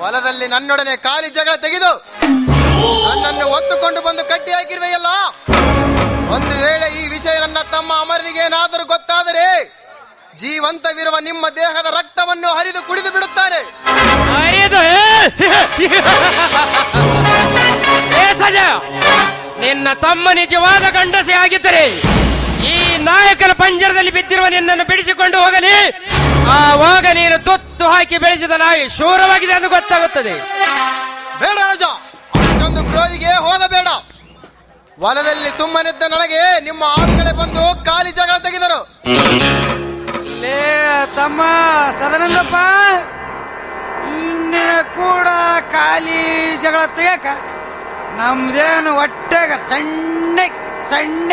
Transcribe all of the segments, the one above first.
ಹೊಲದಲ್ಲಿ ನನ್ನೊಡನೆ ಖಾಲಿ ಜಗಳ ತೆಗೆದು ನನ್ನನ್ನು ಒತ್ತುಕೊಂಡು ಬಂದು ಕಟ್ಟಿ ಹಾಕಿರುವೆಯಲ್ಲ ಒಂದು ವೇಳೆ ಈ ವಿಷಯ ನನ್ನ ತಮ್ಮ ಅಮರನಿಗೆ ಏನಾದರೂ ಗೊತ್ತಾದರೆ ಜೀವಂತವಿರುವ ನಿಮ್ಮ ದೇಹದ ರಕ್ತವನ್ನು ಹರಿದು ಕುಡಿದು ಬಿಡುತ್ತಾರೆ ನಿನ್ನ ತಮ್ಮ ನಿಜವಾದ ಗಂಡಸೆ ಆಗಿದ್ದರೆ ಈ ನಾಯಕನ ಪಂಜರದಲ್ಲಿ ಬಿದ್ದಿರುವ ನಿನ್ನನ್ನು ಬಿಡಿಸಿಕೊಂಡು ಹೋಗಲಿ ಆವಾಗ ನೀನು ಹಾಕಿ ಬೆಳೆಸಿದ ನಾಯಿ ಶೂರವಾಗಿದೆ ಎಂದು ಗೊತ್ತಾಗುತ್ತದೆ. ಬೇಡ ರಾಜ ಅಷ್ಟೊಂದು ಕ್ರೋಧಿಗೆ ಹೋಗಬೇಡ. ಹೊಲದಲ್ಲಿ ಸುಮ್ಮನಿದ್ದ ನನಗೆ ನಿಮ್ಮ ಆಳುಗಳೇ ಬಂದು ಖಾಲಿ ಜಗಳ ತೆಗೆದರು. ಲೇ ತಮ್ಮ ಸದನಂದಪ್ಪ ನಿನ್ನ ಕೂಡ ಖಾಲಿ ಜಗಳ ತೆಗಕ ನಮ್ದೇನು ಹೊಟ್ಟೆಗ ಸಣ್ಣ ಸಣ್ಣ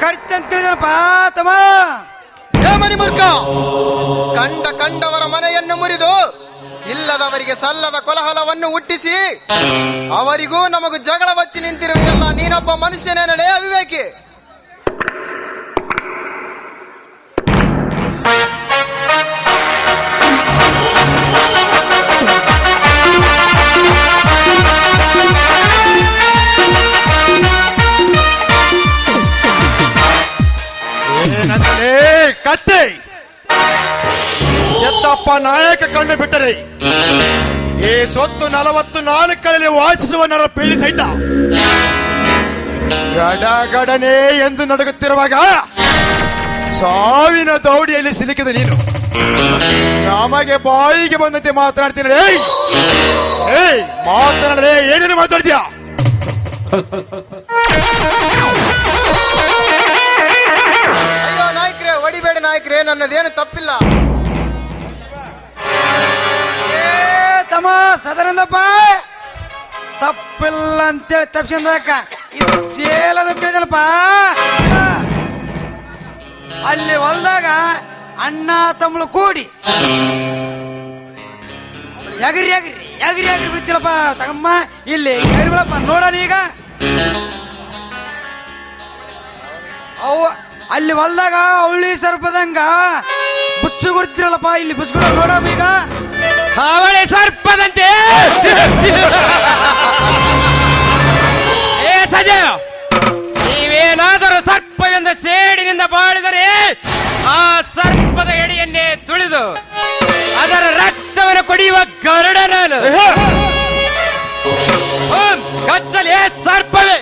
ಕಡಿತಂತ ತಿಳಿದನಪ್ಪ ತಮ್ಮ. ಏ ಮೂರ್ಖ ಕಂಡ ಕಂಡವರ ಇಲ್ಲದವರಿಗೆ ಸಲ್ಲದ ಕೊಲಹಲವನ್ನು ಹುಟ್ಟಿಸಿ, ಅವರಿಗೂ ನಮಗೂ ಜಗಳ ಬಚ್ಚಿ ನಿಂತಿರುವೆಯಲ್ಲ ನೀನೊಬ್ಬ ಮನುಷ್ಯನೇನಲೇ ಅವಿವೇಕಿ. ವಿವೇಕಿ ಕತ್ತೆ! ಎತ್ತಪ್ಪ ನಾಯಕ ಕಂಡು ಬಿಟ್ಟರೆ ಸೊತ್ತು ನಲವತ್ತು ನಾಲ್ಕರಲ್ಲಿ ವಾಸಿಸುವ ನರ ಪೀಳಿ ಸಹಿತ. ಗಡಗಡನೆ ಎಂದು ನಡುಗುತ್ತಿರುವಾಗ ಸಾವಿನ ದೌಡಿಯಲ್ಲಿ ಸಿಲುಕಿದ ನೀನು. ನಮಗೆ ಬಾಯಿಗೆ ಬಂದಂತೆ ಮಾತನಾಡ್ತೀನಿ ಏಯ್! ಮಾತನಾಡಲೇ ಏನೇನು ಮಾತಾಡ್ತೀಯಾ? ನಾಯಕರೇ, ಹೊಡಿಬೇಡ ನಾಯಕರೇ, ನನ್ನದೇನು ತಪ್ಪಿಲ್ಲ. ತಮ್ಮ ಸದಾನಂದಪ್ಪ. ತಪ್ಪಿಲ್ಲ ಅಂತೇಳಿ ತಪ್ಪಿಸಿಂದಕ್ಕ ಇದು ಜೇಲದ ತಿಳಿದನಪ್ಪ. ಅಲ್ಲಿ ಹೊಲ್ದಾಗ ಅಣ್ಣ ತಮ್ಮಳು ಕೂಡಿ. ಎಗರಿ ಎಗರಿ ಎಗರಿ ಎಗರಿ ಬಿಡ್ತಿಲ್ಲಪ್ಪ ತಗಮ್ಮ ಇಲ್ಲಿ ಎಗರಿ ಬಿಡಪ್ಪ ನೋಡೋಣ ಈಗ. ಅವು ಅಲ್ಲಿ ಹೊಲ್ದಾಗ ಅವಳಿ ಸರ್ಪದಂಗ ಬುಸ್ಸು ಕೊಡ್ತಿರಲ್ಲಪ್ಪ ಇಲ್ಲಿ ಬುಸ್ಗುಡ ನೋಡಮ್ಮ ಈಗ. ಅವಳೆ ಸರ್ಪದಂತೆ. ಏ ಸಜ ನೀವೇನಾದರೂ ಸರ್ಪವೆಂದ ಸೇಡಿನಿಂದ ಬಾಳಿದರೆ ಆ ಸರ್ಪದ ಎಡೆಯನ್ನೇ ತುಳಿದು ಅದರ ರಕ್ತವನ್ನು ಕುಡಿಯುವ ಗರುಡ ನಾನು. ಕಚ್ಚಲೇ ಸರ್ಪವೇ.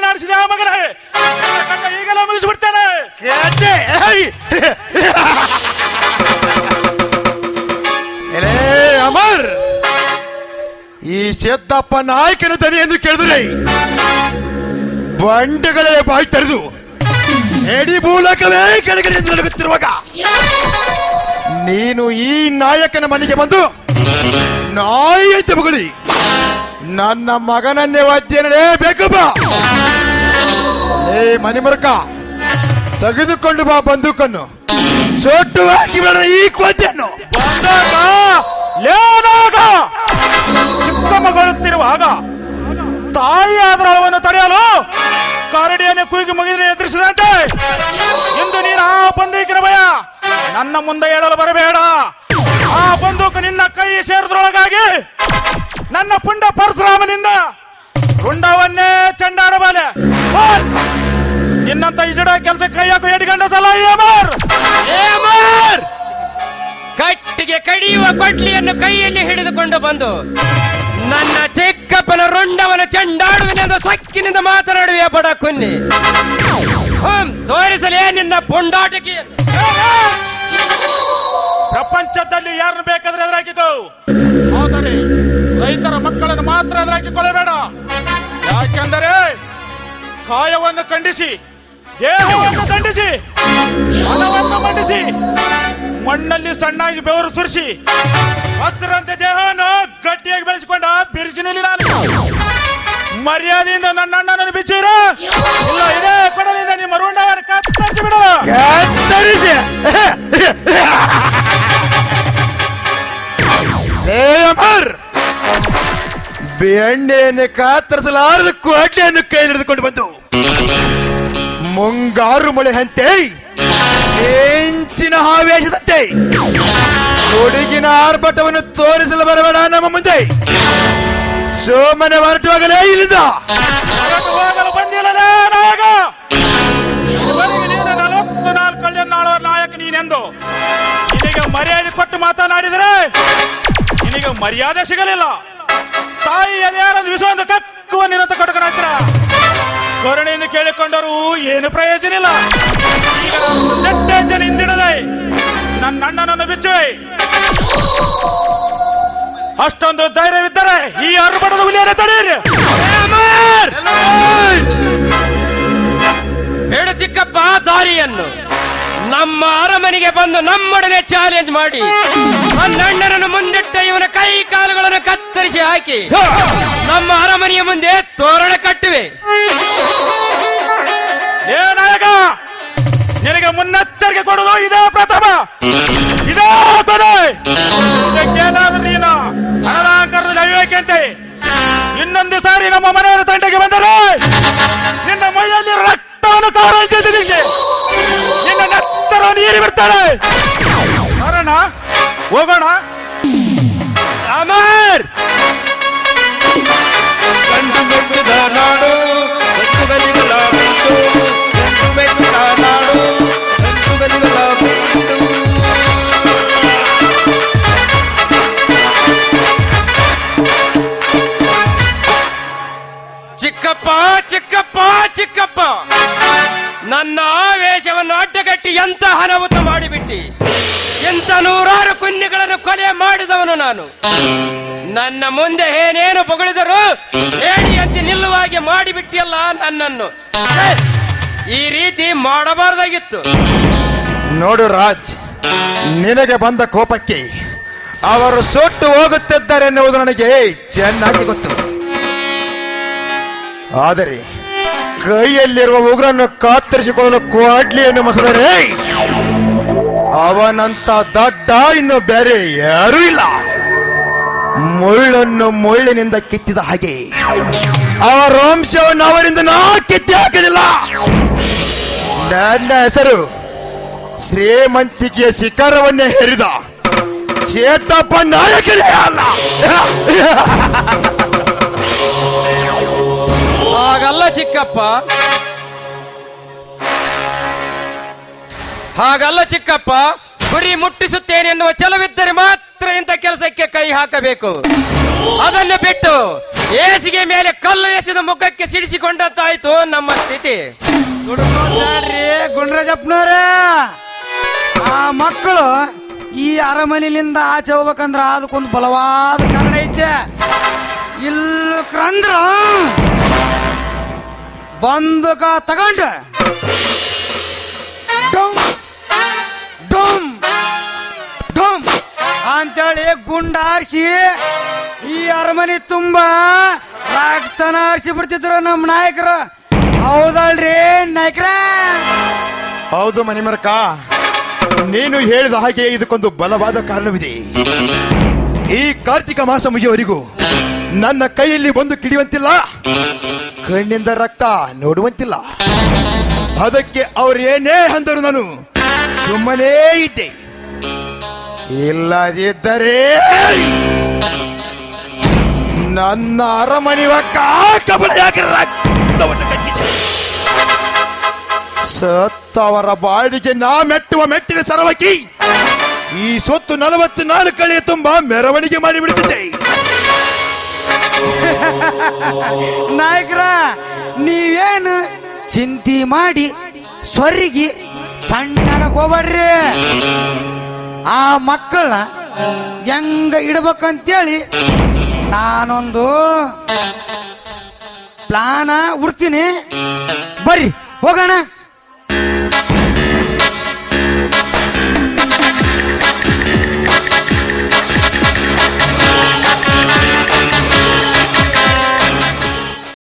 ಕೆಟ್ಟ ಮಗನ ಆ ಮಗನೇ ನನ್ನ ಕಣ್ಣ ಈಗಲೇ ಮುಗಿಸ್ಬಿಡ್ತೇನೆ ಕೇಳ್ದೆ? ಏಯ್! ಎಲೇ ಅಮರ್ ಈ ಸಿದ್ದಪ್ಪ ನಾಯಕನ ದನಿ ಎಂದು ಕೇಳಿದ್ರೆ ಬಂಡೆಗಳೇ ಬಾಯಿ ತೆರೆದು ಎಡಿ ಮೂಲಕವೇ ಕೆಳಗಡೆ ಎಂದು ನಡುಗುತ್ತಿರುವಾಗ ನೀನು ಈ ನಾಯಕನ ಮನೆಗೆ ಬಂದು ನಾಯಿ ಅಂತ ಬಗಳಿ ನನ್ನ ಮಗನನ್ನೇ ವಾದ್ಯ ಬೇಕಪ್ಪ ಏ ಮಣಿಮುರುಕ ತೆಗೆದುಕೊಂಡು ಬಾ ಬಂದೂಕನ್ನು. ಸೊಟ್ಟು ಹಾಕಿ ಬೇಡ ಈ ಕೋತಿಯನ್ನು ಬಂದಾಗ ಏನಾಗ? ಚಿಕ್ಕ ಮಗಳುತ್ತಿರುವಾಗ ತಾಯಿ ಆದ್ರ ಅಳವನ್ನು ತಡೆಯಲು ಕರಡಿಯನ್ನು ಕುಯ್ಗಿ ಮುಗಿದ್ರೆ ಎದುರಿಸಿದಂತೆ ಇಂದು ನೀನು ಆ ಬಂದೂಕಿನ ಭಯ. ನನ್ನ ಮುಂದೆ ಹೇಳಲು ಬರಬೇಡ. ಆ ಬಂದೂಕು ನಿನ್ನ ಕೈ ಸೇರಿದ್ರೊಳಗಾಗಿ ನನ್ನ ಪುಂಡ ಪರಶುರಾಮನಿಂದ ರುಂಡವನ್ನೇ ಚಂಡಾಡಬಾಲೆ! ನಿನ್ನಂತ ಇಜಡ ಕೆಲಸ ಕೈಯಾಕು ಎಡ್ಗಂಡ ಸಲ! ಕಟ್ಟಿಗೆ ಕಡಿಯುವ ಕೊಟ್ಲಿಯನ್ನು ಕೈಯಲ್ಲಿ ಹಿಡಿದುಕೊಂಡು ಬಂದು ನನ್ನ ಚಿಕ್ಕಪ್ಪನ ರುಂಡವನ ಚಂಡಾಡುವನೆಂದು ಸಕ್ಕಿನಿಂದ ಮಾತನಾಡುವೆ ಬಡ ಕುನ್ನಿ. ತೋರಿಸಲೇ ನಿನ್ನ ಪುಂಡಾಟಿಕೆಯನ್ನು ಪ್ರಪಂಚದಲ್ಲಿ ಯಾರನ್ನು ಬೇಕಾದ್ರೆ ಎದುರಾಗಿದ್ದು? ಆದರೆ ರೈತರ ಮಕ್ಕಳನ್ನು ಮಾತ್ರ ಎದುರಾಕಿಕೊಳ್ಳಬೇಡ ಯಾಕೆಂದರೆ ಕಾಯವನ್ನು ಖಂಡಿಸಿ ದೇಹವನ್ನು ದಂಡಿಸಿ, ಮನವನ್ನು ಮಂಡಿಸಿ, ಮಣ್ಣಲ್ಲಿ ಸಣ್ಣಾಗಿ ಬೆವರು ಸುರಿಸಿ ಹತ್ತಿರಂತೆ ದೇಹವನ್ನು ಗಟ್ಟಿಯಾಗಿ ಬೆಳೆಸಿಕೊಂಡ ಬಿರುಸಿನಲ್ಲಿ ನಾನು. ಮರ್ಯಾದೆಯಿಂದ ನನ್ನ ಅಣ್ಣನನ್ನು ಬಿಚ್ಚಿರು ಇಲ್ಲ, ಇದೇ ಕೊಡಲಿಂದ ನಿಮ್ಮ ರುಂಡವನ್ನು ಕತ್ತರಿಸಿ ಬಿಡು. ಕತ್ತರಿಸಿ. ಬೆಣ್ಣೆಯನ್ನು ಕಾತರಿಸಲಾರದ ಕೋಟೆಯನ್ನು ಕೈ ಹಿಡಿದುಕೊಂಡು ಬಂದು. ಮುಂಗಾರು ಮಳೆ ಹಂತೆ. ಹೆಂಚಿನ ಆವೇಶದಂತೆ ಹುಡುಗಿನ ಆರ್ಭಟವನ್ನು ತೋರಿಸಲು ಬರಬೇಡ ನಮ್ಮ ಮುಂದೆ. ಸೋಮನೆ ಹೊರಟುವಾಗಲೇ ಇಲ್ಲಿಂದ. ನಲವತ್ತು ನಾಲ್ಕು ನಾಯಕ ನೀನೆಂದು. ಮರ್ಯಾದೆ ಕೊಟ್ಟು ಮಾತನಾಡಿದರೆ ನಿನಗೆ ಮರ್ಯಾದೆ ಸಿಗಲಿಲ್ಲ. ತಾಯಿ ಅದೇನೊಂದು ವಿಷ ಕಕ್ಕುವ ನಿರಂತ ಕಟಕನಾಗ್ತೀರ ಕರುಣೆಯನ್ನು ಏನು ಪ್ರಯೋಜನ ಇಲ್ಲ. ಈಗ ಜನ ಹಿಂದಿಡದೆ ನನ್ನ ಅಣ್ಣನನ್ನು ಬಿಚ್ಚುವೆ. ಅಷ್ಟೊಂದು ಧೈರ್ಯವಿದ್ದರೆ ಈ ಅರ್ಬಣದ ಹುಲಿಯನ್ನು ತಡೆಯಿರಿ! ಹೇಳು ಚಿಕ್ಕಪ್ಪ ದಾರಿಯನ್ನು. ನಮ್ಮ ಅರಮನೆಗೆ ಬಂದು ನಮ್ಮೊಡನೆ ಚಾಲೆಂಜ್ ಮಾಡಿ. ನನ್ನ ಅಣ್ಣನನ್ನು ಮುಂದಿಟ್ಟ ಇವನ ಕೈ ಕಾಲುಗಳನ್ನು ಕತ್ತರಿಸಿ ಹಾಕಿ. ನಮ್ಮ ಅರಮನೆಯ ಮುಂದೆ ತೋರಣ ಕಟ್ಟುವೆ. ಏ ನಾಯಕ! ನಿನಗೆ ಮುನ್ನೆಚ್ಚರಿಕೆ ಕೊಡೋದು ಇದೇ ಪ್ರಥಮ. ಇದೇ ಕೊನೆ. ಇದಕ್ಕೇನಾದ್ರೂ ನೀನು ಅನಾಕರದ ಅವಿವೇಕಂತೆ ಇನ್ನೊಂದು ಸಾರಿ ನಮ್ಮ ಮನೆಯವರ ತಂಟೆಗೆ ಬಂದರೆ ನಿನ್ನ ಮೈಯಲ್ಲಿ ರಕ್ತವನ್ನು ಕಾರಂತಿದ್ದೆ ನಿನ್ನ ನೆತ್ತರವನ್ನು ಏರಿ ಬಿಡ್ತಾರೆ ಕಾರಣ, ಹೋಗೋಣ. ಅಮರ್ ಕಂಡು ನಾಡು ಚಿಕ್ಕಪ್ಪ ಚಿಕ್ಕಪ್ಪ ಚಿಕ್ಕಪ್ಪ. ನನ್ನ ಆವೇಶವನ್ನು ಅಡ್ಡಗಟ್ಟಿ ಎಂತ ಅನಾಹುತ ಮಾಡಿಬಿಟ್ಟಿ? ಎಂತ ನೂರಾರು ಕುನ್ನಿಗಳನ್ನು ಕೊಲೆ ಮಾಡಿದವನು ನಾನು. ನನ್ನ ಮುಂದೆ ಏನೇನು ಬೊಗಳಿದರು ಹೇಳಿ ನಿಲ್ಲುವ ನಿಲ್ಲುವಾಗೆ ಮಾಡಿಬಿಟ್ಟಿಯಲ್ಲ ನನ್ನನ್ನು. ಈ ರೀತಿ ಮಾಡಬಾರ್ದಾಗಿತ್ತು. ನೋಡು ರಾಜ್, ನಿನಗೆ ಬಂದ ಕೋಪಕ್ಕೆ ಅವರು ಸುಟ್ಟು ಹೋಗುತ್ತಿದ್ದಾರೆ ಎನ್ನುವುದು ನನಗೆ ಚೆನ್ನಾಗಿ ಗೊತ್ತು. ಆದರೆ ಕೈಯಲ್ಲಿರುವ ಉಗ್ರನ್ನು ಕಾತರಿಸಿಕೊಳ್ಳಲು ಕ್ವಾಡ್ಲಿಯನ್ನು ಮಸದರೆ ಅವನಂತ ದಡ್ಡ ಇನ್ನು ಬೇರೆ ಯಾರೂ ಇಲ್ಲ. ಮುಳ್ಳನ್ನು ಮುಳ್ಳಿನಿಂದ ಕಿತ್ತಿದ ಹಾಗೆ ಅವರ ವಂಶವನ್ನು ಅವರಿಂದ ನಾ ಕಿತ್ತಿ ಹಾಕಲಿಲ್ಲ ನನ್ನ ಹೆಸರು ಶ್ರೀಮಂತಿಕೆಯ ಶಿಖರವನ್ನೇ ಹೇರಿದ ಚೇತಪ್ಪ ನಾಯಕನೇ ಅಲ್ಲ. ಹಾಗಲ್ಲ ಚಿಕ್ಕಪ್ಪ. ಹಾಗಲ್ಲ ಚಿಕ್ಕಪ್ಪ, ಗುರಿ ಮುಟ್ಟಿಸುತ್ತೇನೆ ಎನ್ನುವ ಛಲವಿದ್ದರೆ ಮಾತ್ರ ಇಂಥ ಕೆಲಸಕ್ಕೆ ಕೈ ಹಾಕಬೇಕು. ಅದನ್ನು ಬಿಟ್ಟು ಏಸಿಗೆ ಮೇಲೆ ಕಲ್ಲು ಎಸೆದ ಮುಖಕ್ಕೆ ಸಿಡಿಸಿಕೊಂಡಂತಾಯ್ತು ನಮ್ಮ ಸ್ಥಿತಿ. ಗುಂಡ್ರಜಪ್ಪನವ್ರ ಆ ಮಕ್ಕಳು ಈ ಅರಮನೆಯಿಂದ ಆಚೆ ಹೋಗ್ಬೇಕಂದ್ರ ಅದಕ್ಕೊಂದು ಬಲವಾದ ಕಾರಣ ಐತೆ. ಇಲ್ಲಕ್ರಂದ್ರ ಬಂದಕ ತಗೊಂಡ. ಡೊಮ್ ಡೊಮ್ ಡೊಮ್ ಅಂತೇಳಿ ಗುಂಡ ಹಾರಿಸಿ ಈ ಅರಮನೆ ತುಂಬಾ ರಕ್ತನ ಆರಿಸಿ ಬಿಡ್ತಿದ್ರು ನಮ್ಮ ನಾಯಕರು. ಹೌದಲ್ರಿ ನಾಯಕರ? ಹೌದು ಮನಿಮರಕ ನೀನು ಹೇಳಿದ ಹಾಗೆ ಇದಕ್ಕೊಂದು ಬಲವಾದ ಕಾರಣವಿದೆ. ಈ ಕಾರ್ತಿಕ ಮಾಸ ಮುಗಿಯವರೆಗೂ ನನ್ನ ಕೈಯಲ್ಲಿ ಬಂದು ಕಿಡಿಯುವಂತಿಲ್ಲ ಕಣ್ಣಿಂದ ರಕ್ತ ನೋಡುವಂತಿಲ್ಲ. ಅದಕ್ಕೆ ಅವ್ರು ಏನೇ ಅಂದರು ನಾನು ಸುಮ್ಮನೆ ಇದ್ದೆ. ಇಲ್ಲದಿದ್ದರೆ ನನ್ನ ಅರಮನೆ ಕಬಳಿಯಾಗಿ ರಕ್ತವನ್ನು ಕಕ್ಕಿಸಿ ಸತ್ತವರ ಬಾಡಿಗೆ ನಾ ಮೆಟ್ಟುವ ಮೆಟ್ಟಿನ ಸರವಕಿ ಈ ಸೊತ್ತು ನಲವತ್ತು ನಾಲ್ಕು ಕಳೆಯ ತುಂಬ ಮೆರವಣಿಗೆ ಮಾಡಿಬಿಡುತ್ತಿದ್ದೆ. ನಾಯಕರ, ನೀವೇನು ಚಿಂತೆ ಮಾಡಿ ಸ್ವರ್ಗಿ ಸಣ್ಣ ಹೋಗ್ಬೇಡ್ರಿ ಆ ಮಕ್ಕಳನ್ನ ಹೆಂಗ ಇಡ್ಬೇಕಂತೇಳಿ ನಾನೊಂದು ಪ್ಲಾನ ಉಡ್ತೀನಿ. ಬರ್ರಿ, ಹೋಗೋಣ.